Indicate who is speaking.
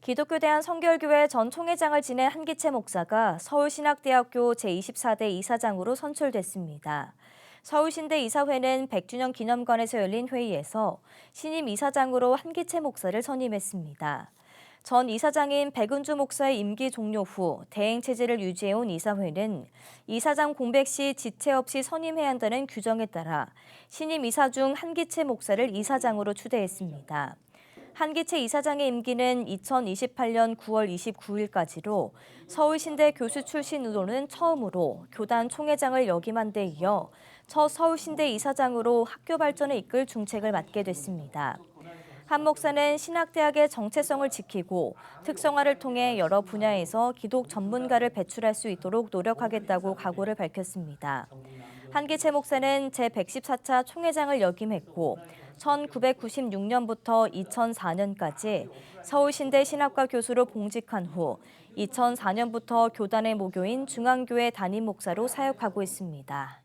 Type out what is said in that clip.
Speaker 1: 기독교대한 성결교회 전 총회장을 지낸 한기채 목사가 서울신학대학교 제24대 이사장으로 선출됐습니다. 서울신대 이사회는 100주년 기념관에서 열린 회의에서 신임 이사장으로 한기채 목사를 선임했습니다. 전 이사장인 백은주 목사의 임기 종료 후 대행 체제를 유지해온 이사회는 이사장 공백 시 지체 없이 선임해야 한다는 규정에 따라 신임 이사 중 한기채 목사를 이사장으로 추대했습니다. 한기채 이사장의 임기는 2028년 9월 29일까지로 서울신대 교수 출신으로는 처음으로 교단 총회장을 역임한 데 이어 첫 서울신대 이사장으로 학교 발전을 이끌 중책을 맡게 됐습니다. 한 목사는 신학대학의 정체성을 지키고 특성화를 통해 여러 분야에서 기독 전문가를 배출할 수 있도록 노력하겠다고 각오를 밝혔습니다. 한기채 목사는 제114차 총회장을 역임했고 1996년부터 2004년까지 서울신대 신학과 교수로 봉직한 후 2004년부터 교단의 모교인 중앙교회 담임 목사로 사역하고 있습니다.